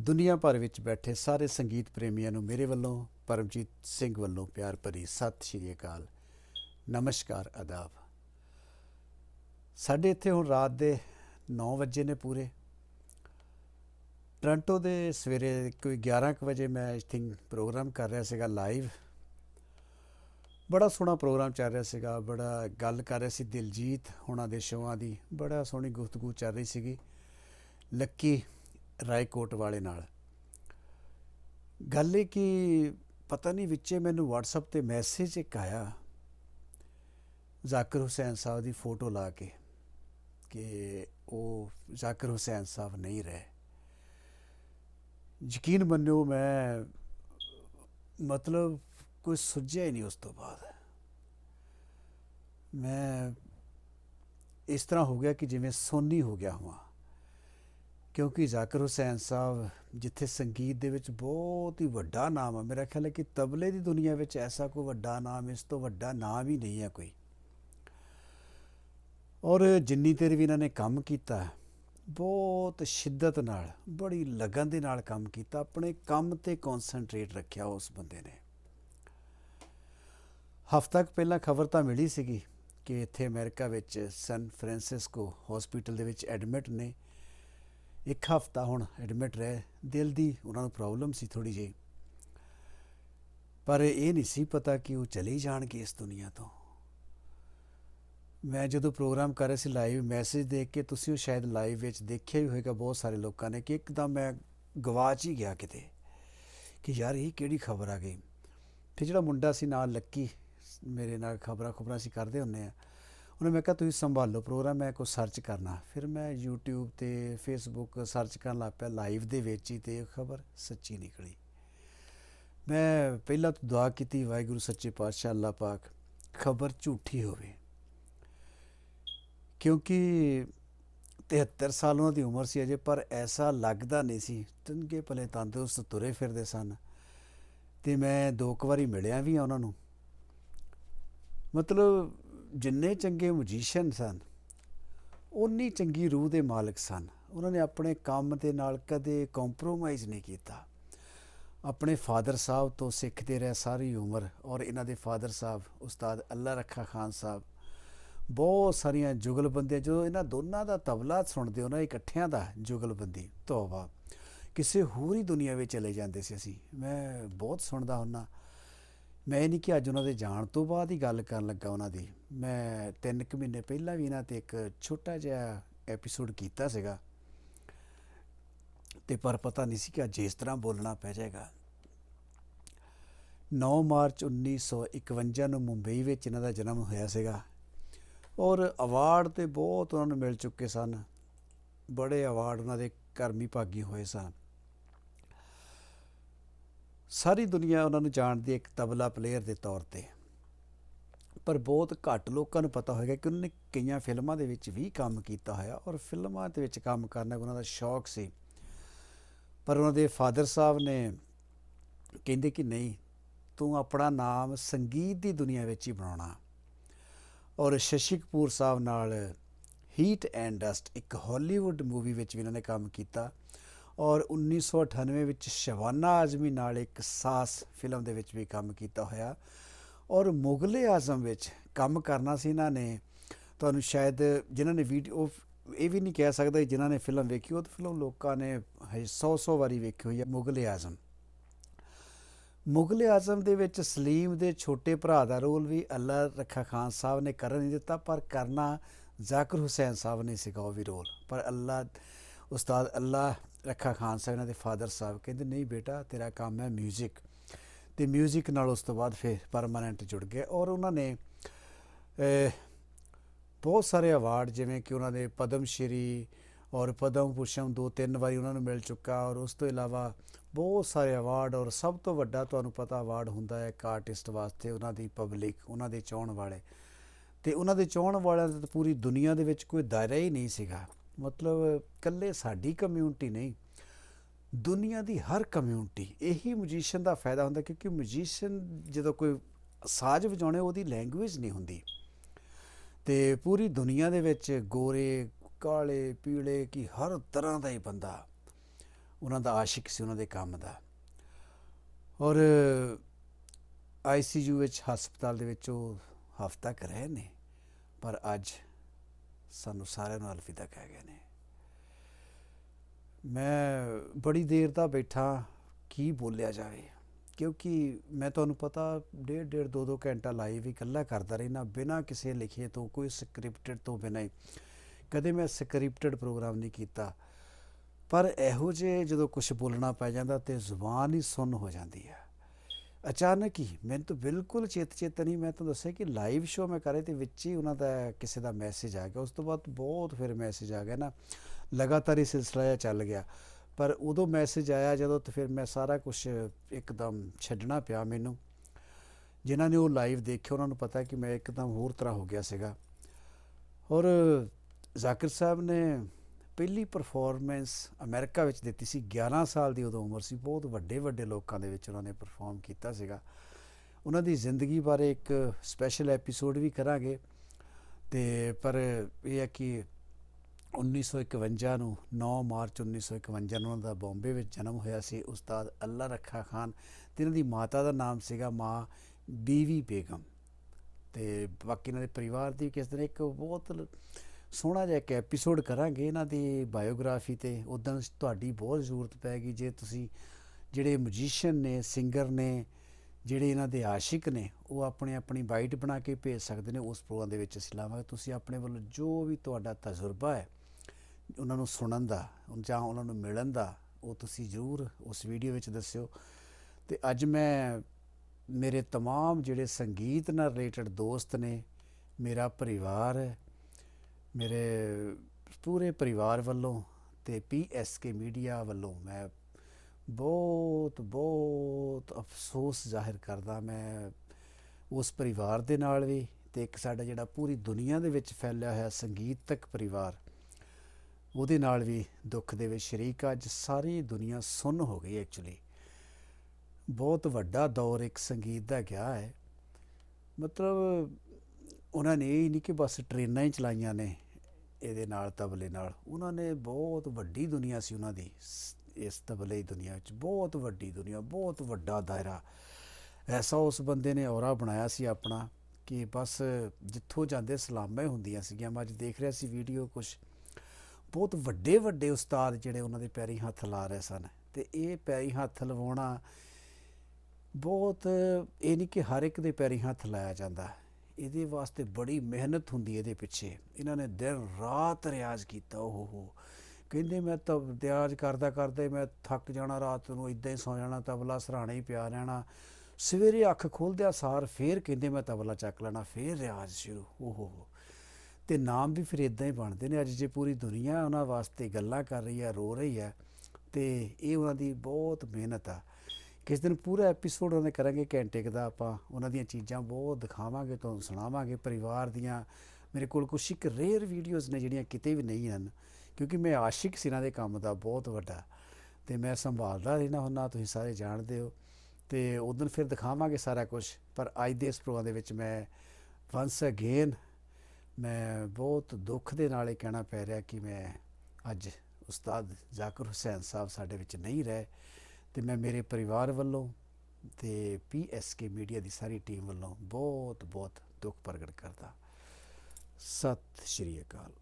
ਦੁਨੀਆ ਭਰ ਵਿੱਚ ਬੈਠੇ ਸਾਰੇ ਸੰਗੀਤ ਪ੍ਰੇਮੀਆਂ ਨੂੰ ਮੇਰੇ ਵੱਲੋਂ, ਪਰਮਜੀਤ ਸਿੰਘ ਵੱਲੋਂ ਪਿਆਰ ਭਰੀ ਸਤਿ ਸ਼੍ਰੀ ਅਕਾਲ। ਨਮਸਕਾਰ ਆਦਾਬ ਸਾਡੇ ਇੱਥੇ ਹੁਣ ਰਾਤ ਦੇ 9 ਵਜੇ ਨੇ ਪੂਰੇ। ਟੋਰਾਂਟੋ ਦੇ ਸਵੇਰੇ ਕੋਈ 11 ਕੁ ਵਜੇ ਮੈਂ ਆਈ ਥਿੰਕ ਪ੍ਰੋਗਰਾਮ ਕਰ ਰਿਹਾ ਸੀਗਾ ਲਾਈਵ। ਬੜਾ ਸੋਹਣਾ ਪ੍ਰੋਗਰਾਮ ਚੱਲ ਰਿਹਾ ਸੀਗਾ, ਬੜਾ ਗੱਲ ਕਰ ਰਿਹਾ ਸੀ ਦਿਲਜੀਤ ਹੁਣਾਂ ਦੇ ਸ਼ੋਆਂ ਦੀ, ਬੜਾ ਸੋਹਣੀ ਗੁਫ਼ਤਗੂ ਚੱਲ ਰਹੀ ਸੀਗੀ। ਲੱਕੀ ਰਾਏਕੋਟ ਵਾਲੇ ਨਾਲ। ਗੱਲ ਇਹ ਕਿ ਪਤਾ ਨਹੀਂ ਵਿੱਚੇ ਮੈਨੂੰ WhatsApp ਤੇ ਮੈਸੇਜ ਇੱਕ ਆਇਆ, ਜ਼ਾਕਿਰ ਹੁਸੈਨ ਸਾਹਿਬ ਦੀ ਫੋਟੋ ਲਾ ਕੇ ਕਿ ਉਹ ਜ਼ਾਕਿਰ ਹੁਸੈਨ ਸਾਹਿਬ ਨਹੀਂ ਰਹੇ। ਯਕੀਨ ਮੰਨਿਓ ਮੈਂ ਮਤਲਬ ਕੋਈ ਸੁਝਿਆ ਹੀ ਨਹੀਂ ਉਸ ਤੋਂ ਬਾਅਦ। ਮੈਂ ਇਸ ਤਰ੍ਹਾਂ ਹੋ ਗਿਆ ਕਿ ਜਿਵੇਂ ਸੋਨੀ ਹੋ ਗਿਆ ਹਾਂ ਕਿਉਂਕਿ ਜ਼ਾਕਿਰ ਹੁਸੈਨ ਸਾਹਿਬ, ਜਿੱਥੇ ਸੰਗੀਤ ਦੇ ਵਿੱਚ ਬਹੁਤ ਹੀ ਵੱਡਾ ਨਾਮ ਆ, ਮੇਰਾ ਖਿਆਲ ਹੈ ਕਿ ਤਬਲੇ ਦੀ ਦੁਨੀਆ ਵਿੱਚ ਐਸਾ ਕੋਈ ਵੱਡਾ ਨਾਮ, ਇਸ ਤੋਂ ਵੱਡਾ ਨਾਮ ਹੀ ਨਹੀਂ ਹੈ ਕੋਈ। ਔਰ ਜਿੰਨੀ ਦੇਰ ਵੀ ਇਹਨਾਂ ਨੇ ਕੰਮ ਕੀਤਾ, ਬਹੁਤ ਸ਼ਿੱਦਤ ਨਾਲ, ਬੜੀ ਲਗਨ ਦੇ ਨਾਲ ਕੰਮ ਕੀਤਾ, ਆਪਣੇ ਕੰਮ ਤੇ ਕਨਸੈਂਟਰੇਟ ਰੱਖਿਆ ਉਸ ਬੰਦੇ ਨੇ। ਹਫ਼ਤਾ ਕੁ ਪਹਿਲਾਂ ਖਬਰ ਤਾਂ ਮਿਲੀ ਸੀਗੀ ਕਿ ਇੱਥੇ ਅਮਰੀਕਾ ਵਿੱਚ ਸਨ ਫਰਾਂਸਿਸਕੋ ਹਸਪੀਟਲ ਦੇ ਵਿੱਚ ਐਡਮਿਟ ਨੇ। ਇੱਕ ਹਫ਼ਤਾ ਹੁਣ ਐਡਮਿਟ ਰਹੇ, ਦਿਲ ਦੀ ਉਹਨਾਂ ਨੂੰ ਪ੍ਰੋਬਲਮ ਸੀ ਥੋੜੀ ਜਿਹੀ। ਪਰ ਇਹ ਨਹੀਂ ਸੀ ਪਤਾ ਕਿ ਉਹ ਚਲੇ ਜਾਣਗੇ ਇਸ ਦੁਨੀਆ ਤੋਂ। ਮੈਂ ਜਦੋਂ ਪ੍ਰੋਗਰਾਮ ਕਰ ਰਿਹਾ ਸੀ ਲਾਈਵ ਮੈਸੇਜ ਦੇਖ ਕੇ, ਤੁਸੀਂ ਉਹ ਸ਼ਾਇਦ ਲਾਈਵ ਵਿੱਚ ਦੇਖਿਆ ਹੀ ਹੋਵੇਗਾ ਬਹੁਤ ਸਾਰੇ ਲੋਕਾਂ ਨੇ ਕਿ ਇੱਕਦਮ ਮੈਂ ਗਵਾਚ ਹੀ ਗਿਆ ਕਿਤੇ ਕਿ ਯਾਰ ਇਹ ਕਿਹੜੀ ਖਬਰ ਆ ਗਈ। ਤੇ ਜਿਹੜਾ ਮੁੰਡਾ ਸੀ ਨਾਲ ਲੱਕੀ, ਮੇਰੇ ਨਾਲ ਖਬਰਾਂ ਖਬਰਾਂ ਸੀ ਕਰਦੇ ਹੁੰਨੇ ਆ। ਉਹਨੇ ਮੈਂ ਕਿਹਾ, ਤੁਸੀਂ ਸੰਭਾਲੋ ਪ੍ਰੋਗਰਾਮ, ਮੈਂ ਕੋ ਸਰਚ ਕਰਨਾ। ਫਿਰ ਮੈਂ YouTube ਤੇ Facebook ਸਰਚ ਕਰਨ ਲੱਗ ਪਿਆ ਲਾਈਵ ਦੇ ਵਿੱਚ ਹੀ ਤੇ ਖਬਰ ਸੱਚੀ ਨਿਕਲੀ। ਮੈਂ ਪਹਿਲਾਂ ਤਾਂ ਦੁਆ ਕੀਤੀ, ਵਾਹਿਗੁਰੂ, ਸੱਚੇ ਪਾਤਸ਼ਾਹ, ਅੱਲਾਹ ਪਾਕ ਖਬਰ ਝੂਠੀ ਹੋਵੇ। ਕਿਉਂਕਿ 73 ਸਾਲ ਉਹਨਾਂ ਦੀ ਉਮਰ ਸੀ ਅਜੇ, ਪਰ ਐਸਾ ਲੱਗਦਾ ਨਹੀਂ ਸੀ। ਚੰਗੇ ਭਲੇ ਤੰਦਰੁਸਤ ਤੁਰੇ ਫਿਰਦੇ ਸਨ ਤੇ ਮੈਂ ਦੋ ਕੁ ਵਾਰੀ ਮਿਲਿਆ ਵੀ ਆ ਉਹਨਾਂ ਨੂੰ। ਮਤਲਬ ਜਿੰਨੇ ਚੰਗੇ ਮਜੀਸ਼ੀਅਨ ਸਨ ਉਨੀ ਚੰਗੀ ਰੂਹ ਦੇ ਮਾਲਕ ਸਨ। ਉਹਨਾਂ ਨੇ ਆਪਣੇ ਕੰਮ ਦੇ ਨਾਲ ਕਦੇ ਕੰਪਰੋਮਾਈਜ਼ ਨਹੀਂ ਕੀਤਾ। ਆਪਣੇ ਫਾਦਰ ਸਾਹਿਬ ਤੋਂ ਸਿੱਖਦੇ ਰਹੇ ਸਾਰੀ ਉਮਰ ਔਰ ਇਹਨਾਂ ਦੇ ਫਾਦਰ ਸਾਹਿਬ, ਉਸਤਾਦ ਅੱਲਾ ਰੱਖਾ ਖਾਨ ਸਾਹਿਬ, ਬਹੁਤ ਸਾਰੀਆਂ ਜੁਗਲਬੰਦੀਆਂ, ਜਦੋਂ ਇਹਨਾਂ ਦੋਨਾਂ ਦਾ ਤਬਲਾ ਸੁਣਦੇ ਉਹਨਾਂ ਇਕੱਠਿਆਂ ਦਾ ਜੁਗਲਬੰਦੀ, ਤੋਬਾ, ਕਿਸੇ ਹੋਰ ਹੀ ਦੁਨੀਆ ਵਿੱਚ ਚਲੇ ਜਾਂਦੇ ਸੀ ਅਸੀਂ। ਮੈਂ ਬਹੁਤ ਸੁਣਦਾ ਹੁੰਨਾ ਮੈਂ ਇਹ ਨਹੀਂ ਕਿ ਅੱਜ ਉਹਨਾਂ ਦੇ ਜਾਣ ਤੋਂ ਬਾਅਦ ਹੀ ਗੱਲ ਕਰਨ ਲੱਗਾ ਉਹਨਾਂ ਦੀ। ਮੈਂ ਤਿੰਨ ਕੁ ਮਹੀਨੇ ਪਹਿਲਾਂ ਵੀ ਇਹਨਾਂ ਤੇ ਇੱਕ ਛੋਟਾ ਜਿਹਾ ਐਪੀਸੋਡ ਕੀਤਾ ਸੀਗਾ। ਤੇ ਪਰ ਪਤਾ ਨਹੀਂ ਸੀ ਕਿ ਅੱਜ ਇਸ ਤਰ੍ਹਾਂ ਬੋਲਣਾ ਪੈ ਜਾਏਗਾ। 9 ਮਾਰਚ 1951 ਨੂੰ ਮੁੰਬਈ ਵਿੱਚ ਇਹਨਾਂ ਦਾ ਜਨਮ ਹੋਇਆ ਸੀਗਾ। ਔਰ ਅਵਾਰਡ ਤੇ ਬਹੁਤ ਉਹਨਾਂ ਨੂੰ ਮਿਲ ਚੁੱਕੇ ਸਨ। ਬੜੇ ਅਵਾਰਡ ਉਹਨਾਂ ਦੇ ਕਰਮੀ ਭਾਗੀ ਹੋਏ ਸਨ। ਸਾਰੀ ਦੁਨੀਆ ਉਹਨਾਂ ਨੂੰ ਜਾਣਦੀ ਹੈ ਇੱਕ ਤਬਲਾ ਪਲੇਅਰ ਦੇ ਤੌਰ ਤੇ। ਪਰ ਬਹੁਤ ਘੱਟ ਲੋਕਾਂ ਨੂੰ ਪਤਾ ਹੋਏਗਾ ਕਿ ਉਹਨਾਂ ਨੇ ਕਈਆਂ ਫਿਲਮਾਂ ਦੇ ਵਿੱਚ ਵੀ ਕੰਮ ਕੀਤਾ ਹੋਇਆ ਔਰ ਫਿਲਮਾਂ ਦੇ ਵਿੱਚ ਕੰਮ ਕਰਨਾ ਉਹਨਾਂ ਦਾ ਸ਼ੌਕ ਸੀ। ਪਰ ਉਹਨਾਂ ਦੇ ਫਾਦਰ ਸਾਹਿਬ ਨੇ ਕਹਿੰਦੇ ਕਿ ਨਹੀਂ, ਤੂੰ ਆਪਣਾ ਨਾਮ ਸੰਗੀਤ ਦੀ ਦੁਨੀਆ ਵਿੱਚ ਹੀ ਬਣਾਉਣਾ। ਔਰ ਸ਼ਸ਼ੀ ਕਪੂਰ ਸਾਹਿਬ ਨਾਲ ਹੀਟ ਐਂਡ ਡਸਟ ਇੱਕ ਹਾਲੀਵੁੱਡ ਮੂਵੀ ਵਿੱਚ ਵੀ ਇਹਨਾਂ ਨੇ ਕੰਮ ਕੀਤਾ। ਔਰ 1998 ਵਿੱਚ ਸ਼ਵਾਨਾ ਆਜ਼ਮੀ ਨਾਲ ਇੱਕ ਸਾਸ ਫਿਲਮ ਦੇ ਵਿੱਚ ਵੀ ਕੰਮ ਕੀਤਾ ਹੋਇਆ। ਔਰ ਮੁਗਲੇ ਆਜ਼ਮ ਵਿੱਚ ਕੰਮ ਕਰਨਾ ਸੀ ਇਹਨਾਂ ਨੇ। ਤੁਹਾਨੂੰ ਸ਼ਾਇਦ ਜਿਨ੍ਹਾਂ ਨੇ ਵੀਡੀਓ ਇਹ ਵੀ ਨਹੀਂ ਕਹਿ ਸਕਦਾ ਜਿਨ੍ਹਾਂ ਨੇ ਫਿਲਮ ਵੇਖੀ, ਉਹ ਤਾਂ ਫਿਲਮ ਲੋਕਾਂ ਨੇ 100-100 ਵਾਰੀ ਵੇਖੀ ਹੋਈ ਹੈ, ਮੁਗਲੇ ਆਜ਼ਮ। ਮੁਗਲੇ ਆਜ਼ਮ ਦੇ ਵਿੱਚ ਸਲੀਮ ਦੇ ਛੋਟੇ ਭਰਾ ਦਾ ਰੋਲ ਵੀ ਅੱਲਾ ਰੱਖਾ ਖਾਨ ਸਾਹਿਬ ਨੇ ਕਰਨ ਨਹੀਂ ਦਿੱਤਾ, ਪਰ ਕਰਨਾ ਜ਼ਾਕਿਰ ਹੁਸੈਨ ਸਾਹਿਬ ਨੇ ਸੀਗਾ ਉਹ ਵੀ ਰੋਲ। ਪਰ ਅੱਲਾ ਉਸਤਾਦ ਅੱਲਾ ਰੱਖਾ ਖਾਨ ਸਾਹਿਬ ਇਹਨਾਂ ਦੇ ਫਾਦਰ ਸਾਹਿਬ ਕਹਿੰਦੇ ਨਹੀਂ ਬੇਟਾ ਤੇਰਾ ਕੰਮ ਹੈ 뮤직 ਤੇ 뮤직 ਨਾਲ ਉਸ ਤੋਂ ਬਾਅਦ ਫਿਰ ਪਰਮਾਨੈਂਟ ਜੁੜ ਗਏ ਔਰ ਉਹਨਾਂ ਨੇ ਬਹੁਤ ਸਾਰੇ ਅਵਾਰਡ ਜਿਵੇਂ ਕਿ ਉਹਨਾਂ ਦੇ ਪਦਮ ਸ਼੍ਰੀ ਔਰ ਪਦਮ ਭੂਸ਼ਣ ਦੋ ਤਿੰਨ ਵਾਰੀ ਉਹਨਾਂ ਨੂੰ ਮਿਲ ਚੁੱਕਾ ਔਰ ਉਸ ਤੋਂ ਇਲਾਵਾ ਬਹੁਤ ਸਾਰੇ ਅਵਾਰਡ ਔਰ ਸਭ ਤੋਂ ਵੱਡਾ ਤੁਹਾਨੂੰ ਪਤਾ ਅਵਾਰਡ ਹੁੰਦਾ ਹੈ ਇੱਕ ਆਰਟਿਸਟ ਵਾਸਤੇ ਉਹਨਾਂ ਦੀ ਪਬਲਿਕ ਉਹਨਾਂ ਦੇ ਚਾਹਣ ਵਾਲੇ ਤੇ ਉਹਨਾਂ ਦੇ ਚਾਹਣ ਵਾਲਿਆਂ ਦਾ ਤਾਂ ਪੂਰੀ ਦੁਨੀਆ ਦੇ ਵਿੱਚ ਕੋਈ ਦਾਇਰਾ ਹੀ ਨਹੀਂ ਸੀਗਾ ਮਤਲਬ ਕੱਲੇ ਸਾਡੀ ਕਮਿਊਨਿਟੀ ਨਹੀਂ, ਦੁਨੀਆ ਦੀ ਹਰ ਕਮਿਊਨਿਟੀ ਇਹੀ ਮਿਊਜ਼ੀਸ਼ੀਅਨ ਦਾ ਫਾਇਦਾ ਹੁੰਦਾ ਕਿਉਂਕਿ ਮਿਊਜ਼ੀਸ਼ੀਅਨ ਜਦੋਂ ਕੋਈ ਸਾਜ਼ ਵਜਾਉਣੇ, ਉਹਦੀ ਲੈਂਗੁਏਜ ਨਹੀਂ ਹੁੰਦੀ। ਤੇ ਪੂਰੀ ਦੁਨੀਆ ਦੇ ਵਿੱਚ ਗੋਰੇ, ਕਾਲੇ, ਪੀਲੇ ਕੀ ਹਰ ਤਰ੍ਹਾਂ ਦਾ ਹੀ ਬੰਦਾ, ਉਹਨਾਂ ਦਾ ਆਸ਼ਿਕ ਸੀ ਉਹਨਾਂ ਦੇ ਕੰਮ ਦਾ। ਔਰ ਆਈਸੀਯੂ ਵਿੱਚ ਹਸਪਤਾਲ ਦੇ ਵਿੱਚ ਉਹ ਹਫ਼ਤਾ ਕੁ ਰਹੇ ਨੇ, ਪਰ ਅੱਜ ਸਾਨੂੰ ਸਾਰਿਆਂ ਨੂੰ ਅਲਵਿਦਾ ਕਹਿ ਗਏ ਨੇ। ਮੈਂ ਬੜੀ ਦੇਰ ਦਾ ਬੈਠਾ ਕੀ ਬੋਲਿਆ ਜਾਵੇ, ਕਿਉਂਕਿ ਮੈਂ ਤੁਹਾਨੂੰ ਪਤਾ ਡੇਢ ਡੇਢ ਦੋ ਦੋ ਘੰਟਾ ਲਾਈਵ ਹੀ ਇਕੱਲਾ ਕਰਦਾ ਰਹਿਣਾ ਬਿਨਾਂ ਕਿਸੇ ਲਿਖੇ ਤੋਂ, ਕੋਈ ਸਕ੍ਰਿਪਟਡ ਤੋਂ ਬਿਨਾਂ ਹੀ। ਕਦੇ ਮੈਂ ਸਕ੍ਰਿਪਟਡ ਪ੍ਰੋਗਰਾਮ ਨਹੀਂ ਕੀਤਾ, ਪਰ ਇਹੋ ਜਿਹੇ ਜਦੋਂ ਕੁਝ ਬੋਲਣਾ ਪੈ ਜਾਂਦਾ ਤੇ ਜ਼ੁਬਾਨ ਹੀ ਸੁੰਨ ਹੋ ਜਾਂਦੀ ਹੈ। ਅਚਾਨਕ ਹੀ ਮੈਨੂੰ ਤਾਂ ਬਿਲਕੁਲ ਚੇਤ ਚੇਤ ਨਹੀਂ ਮੈਂ ਤੁਹਾਨੂੰ ਦੱਸਿਆ ਕਿ ਲਾਈਵ ਸ਼ੋਅ ਮੈਂ ਕਰੇ ਤੇ ਵਿੱਚ ਹੀ ਉਹਨਾਂ ਦਾ ਕਿਸੇ ਦਾ ਮੈਸੇਜ ਆ ਗਿਆ। ਉਸ ਤੋਂ ਬਾਅਦ ਬਹੁਤ ਫਿਰ ਮੈਸੇਜ ਆ ਗਿਆ ਨਾ। ਲਗਾਤਾਰ ਇਹ ਸਿਲਸਿਲਾ ਜਿਹਾ ਚੱਲ ਗਿਆ। ਪਰ ਉਦੋਂ ਮੈਸੇਜ ਆਇਆ ਜਦੋਂ ਤੇ ਫਿਰ ਮੈਂ ਸਾਰਾ ਕੁਝ ਇੱਕਦਮ ਛੱਡਣਾ ਪਿਆ ਮੈਨੂੰ। ਜਿਨ੍ਹਾਂ ਨੇ ਉਹ ਲਾਈਵ ਦੇਖਿਆ, ਉਹਨਾਂ ਨੂੰ ਪਤਾ ਕਿ ਮੈਂ ਇੱਕਦਮ ਹੋਰ ਤਰ੍ਹਾਂ ਹੋ ਗਿਆ ਸੀਗਾ। ਔਰ ਜ਼ਾਕਿਰ ਸਾਹਿਬ ਨੇ ਪਹਿਲੀ ਪਰਫਾਰਮੈਂਸ ਅਮਰੀਕਾ ਵਿੱਚ ਦਿੱਤੀ ਸੀ 11 ਸਾਲ ਦੀ ਉਦੋਂ ਉਮਰ ਸੀ। ਬਹੁਤ ਵੱਡੇ ਵੱਡੇ ਲੋਕਾਂ ਦੇ ਵਿੱਚ ਉਹਨਾਂ ਨੇ ਪਰਫਾਰਮ ਕੀਤਾ ਸੀਗਾ। ਉਹਨਾਂ ਦੀ ਜ਼ਿੰਦਗੀ ਬਾਰੇ ਇੱਕ ਸਪੈਸ਼ਲ ਐਪੀਸੋਡ ਵੀ ਕਰਾਂਗੇ। ਤੇ ਪਰ ਇਹ ਹੈ ਕਿ 1951 ਨੂੰ 9 ਮਾਰਚ 1951 ਨੂੰ ਉਹਨਾਂ ਦਾ ਬੰਬੇ ਵਿੱਚ ਜਨਮ ਹੋਇਆ ਸੀ। ਉਸਤਾਦ ਅੱਲਾ ਰੱਖਾ ਖਾਨ ਤੇ ਇਹਨਾਂ ਦੀ ਮਾਤਾ ਦਾ ਨਾਮ ਸੀਗਾ ਮਾਂ ਬੀਵੀ ਬੇਗਮ। ਤੇ ਬਾਕੀ ਇਹਨਾਂ ਦੇ ਪਰਿਵਾਰ ਦੀ ਕਿਸ ਤਰ੍ਹਾਂ ਇੱਕ ਬਹੁਤ ਸੋਹਣਾ ਜਿਹਾ ਇੱਕ ਐਪੀਸੋਡ ਕਰਾਂਗੇ ਇਹਨਾਂ ਦੀ ਬਾਇਓਗ੍ਰਾਫੀ ਤੇ ਉਦੋਂ ਤੁਹਾਡੀ ਬਹੁਤ ਜ਼ਰੂਰਤ ਪੈਗੀ ਜੇ ਤੁਸੀਂ ਜਿਹੜੇ ਮਿਊਜ਼ੀਸ਼ੀਅਨ ਨੇ ਸਿੰਗਰ ਨੇ ਜਿਹੜੇ ਇਹਨਾਂ ਦੇ ਆਸ਼ਿਕ ਨੇ ਉਹ ਆਪਣੇ ਆਪਣੀ ਬਾਈਟ ਬਣਾ ਕੇ ਭੇਜ ਸਕਦੇ ਨੇ ਉਸ ਪ੍ਰੋਗਰਾਮ ਦੇ ਵਿੱਚ ਅਸੀਂ ਲਾਵਾਂਗੇ ਤੁਸੀਂ ਆਪਣੇ ਵੱਲੋਂ ਜੋ ਵੀ ਤੁਹਾਡਾ ਤਜਰਬਾ ਹੈ ਉਹਨਾਂ ਨੂੰ ਸੁਣਨ ਦਾ ਜਾਂ ਉਹਨਾਂ ਨੂੰ ਮਿਲਣ ਦਾ ਉਹ ਤੁਸੀਂ ਜ਼ਰੂਰ ਉਸ ਵੀਡੀਓ ਵਿੱਚ ਦੱਸਿਓ ਤੇ ਅੱਜ ਮੈਂ ਮੇਰੇ तमाम ਜਿਹੜੇ ਸੰਗੀਤ ਨਾਲ ਰਿਲੇਟਡ ਦੋਸਤ ਨੇ ਮੇਰਾ ਪਰਿਵਾਰ ਹੈ ਮੇਰੇ ਪੂਰੇ ਪਰਿਵਾਰ ਵੱਲੋਂ ਤੇ ਪੀਐਸਕੇ ਮੀਡੀਆ ਵੱਲੋਂ ਮੈਂ ਬਹੁਤ ਬਹੁਤ ਅਫਸੋਸ ਜ਼ਾਹਿਰ ਕਰਦਾ ਮੈਂ ਉਸ ਪਰਿਵਾਰ ਦੇ ਨਾਲ ਵੀ ਤੇ ਇੱਕ ਸਾਡਾ ਜਿਹੜਾ ਪੂਰੀ ਦੁਨੀਆ ਦੇ ਵਿੱਚ ਫੈਲਿਆ ਹੋਇਆ ਸੰਗੀਤਕ ਪਰਿਵਾਰ, ਉਹਦੇ ਨਾਲ ਵੀ ਦੁੱਖ ਦੇ ਵਿੱਚ ਸ਼ਰੀਕ ਅੱਜ ਸਾਰੀ ਦੁਨੀਆ ਸੁੰਨ ਹੋ ਗਈ ਐਕਚੁਅਲੀ ਬਹੁਤ ਵੱਡਾ ਦੌਰ ਇੱਕ ਸੰਗੀਤ ਦਾ ਗਿਆ ਹੈ। ਮਤਲਬ ਉਹਨਾਂ ਨੇ ਇਹ ਨਹੀਂ ਕਿ ਬਸ ਟ੍ਰੇਨਾਂ ਹੀ ਚਲਾਈਆਂ ਨੇ ਇਹਦੇ ਨਾਲ, ਤਬਲੇ ਨਾਲ। ਉਹਨਾਂ ਨੇ ਬਹੁਤ ਵੱਡੀ ਦੁਨੀਆ ਸੀ ਉਹਨਾਂ ਦੀ। ਸ- ਇਸ ਤਬਲੇ ਦੀ ਦੁਨੀਆ ਵਿੱਚ ਬਹੁਤ ਵੱਡੀ ਦੁਨੀਆ, ਬਹੁਤ ਵੱਡਾ ਦਾਇਰਾ। ਐਸਾ ਉਸ ਬੰਦੇ ਨੇ ਔਰਾ ਬਣਾਇਆ ਸੀ ਆਪਣਾ ਕਿ ਬਸ ਜਿੱਥੋਂ ਜਾਂਦੇ ਸਲਾਮਾਂ ਹੁੰਦੀਆਂ ਸੀਗੀਆਂ। ਮੈਂ ਅੱਜ ਦੇਖ ਰਿਹਾ ਸੀ ਵੀਡੀਓ ਕੁਝ ਬਹੁਤ ਵੱਡੇ ਵੱਡੇ ਉਸਤਾਦ ਜਿਹੜੇ ਉਹਨਾਂ ਦੇ ਪੈਰੀ ਹੱਥ ਲਾ ਰਹੇ ਸਨ। ਤੇ ਇਹ ਪੈਰੀ ਹੱਥ ਲਵਾਉਣਾ ਬਹੁਤ, ਇਹ ਨਹੀਂ ਕਿ ਹਰ ਇੱਕ ਦੇ ਪੈਰੀ ਹੱਥ ਲਾਇਆ ਜਾਂਦਾ। ਇਹਦੇ ਵਾਸਤੇ ਬੜੀ ਮਿਹਨਤ ਹੁੰਦੀ ਇਹਦੇ ਪਿੱਛੇ। ਇਹਨਾਂ ਨੇ ਦਿਨ ਰਾਤ ਰਿਆਜ਼ ਕੀਤਾ ਓਹ ਹੋ ਕਹਿੰਦੇ ਮੈਂ ਤਾਂ ਰਿਆਜ਼ ਕਰਦਾ ਕਰਦੇ ਮੈਂ ਥੱਕ ਜਾਣਾ, ਰਾਤ ਨੂੰ ਇਦਾਂ ਹੀ ਸੌ ਜਾਣਾ, ਤਬਲਾ ਸਰਾਣੇ ਹੀ ਪਿਆ ਰਹਿਣਾ। ਸਵੇਰੇ ਅੱਖ ਖੋਲਦਿਆਂ ਸਾਰ ਫੇਰ ਕਹਿੰਦੇ ਮੈਂ ਤਬਲਾ ਚੱਕ ਲੈਣਾ, ਫੇਰ ਰਿਆਜ਼ ਸ਼ੁਰੂ ਓਹ ਹੋ ਹੋ ਤੇ ਨਾਮ ਵੀ ਫਿਰ ਇਦਾਂ ਹੀ ਬਣਦੇ ਨੇ, ਅੱਜ ਜੇ ਪੂਰੀ ਦੁਨੀਆ ਉਹਨਾਂ ਵਾਸਤੇ ਗੱਲਾਂ ਕਰ ਰਹੀ ਹੈ, ਰੋ ਰਹੀ ਹੈ, ਤੇ ਇਹ ਉਹਨਾਂ ਦੀ ਬਹੁਤ ਮਿਹਨਤ ਆ। ਕਿਸ ਦਿਨ ਪੂਰਾ ਐਪੀਸੋਡ ਉਹਨਾਂ ਦੇ ਕਰਾਂਗੇ, ਘੰਟੇ ਕੁ ਦਾ ਆਪਾਂ ਉਹਨਾਂ ਦੀਆਂ ਚੀਜ਼ਾਂ ਬਹੁਤ ਦਿਖਾਵਾਂਗੇ, ਤੁਹਾਨੂੰ ਸੁਣਾਵਾਂਗੇ, ਪਰਿਵਾਰ ਦੀਆਂ। ਮੇਰੇ ਕੋਲ ਕੁਛ ਇੱਕ ਰੇਅਰ ਵੀਡੀਓਜ਼ ਨੇ ਜਿਹੜੀਆਂ ਕਿਤੇ ਵੀ ਨਹੀਂ ਹਨ, ਕਿਉਂਕਿ ਮੈਂ ਆਸ਼ਿਕ ਸੀ ਇਹਨਾਂ ਦੇ ਕੰਮ ਦਾ ਬਹੁਤ ਵੱਡਾ ਤੇ ਮੈਂ ਸੰਭਾਲਦਾ ਰਹਿਣਾ ਹੁੰਨਾ ਤੁਸੀਂ ਸਾਰੇ ਜਾਣਦੇ ਹੋ। ਤੇ ਉਦੋਂ ਫਿਰ ਦਿਖਾਵਾਂਗੇ ਸਾਰਾ ਕੁਝ ਪਰ ਅੱਜ ਦੇ ਇਸ ਪ੍ਰੋਗਰਾਮ ਦੇ ਵਿੱਚ ਮੈਂ ਵਾਂਸ ਅਗੇਨ ਮੈਂ ਬਹੁਤ ਦੁੱਖ ਦੇ ਨਾਲ ਇਹ ਕਹਿਣਾ ਪੈ ਰਿਹਾ ਕਿ ਮੈਂ ਅੱਜ ਉਸਤਾਦ ਜ਼ਾਕਰ ਹੁਸੈਨ ਸਾਹਿਬ ਸਾਡੇ ਵਿੱਚ ਨਹੀਂ ਰਹੇ। ਤੇ ਮੈਂ ਮੇਰੇ ਪਰਿਵਾਰ ਵੱਲੋਂ ਤੇ ਪੀਐਸਕੇ ਮੀਡੀਆ ਦੀ ਸਾਰੀ ਟੀਮ ਵੱਲੋਂ ਬਹੁਤ ਬਹੁਤ ਦੁੱਖ ਪ੍ਰਗਟ ਕਰਦਾ। ਸਤਿ ਸ਼੍ਰੀ ਅਕਾਲ।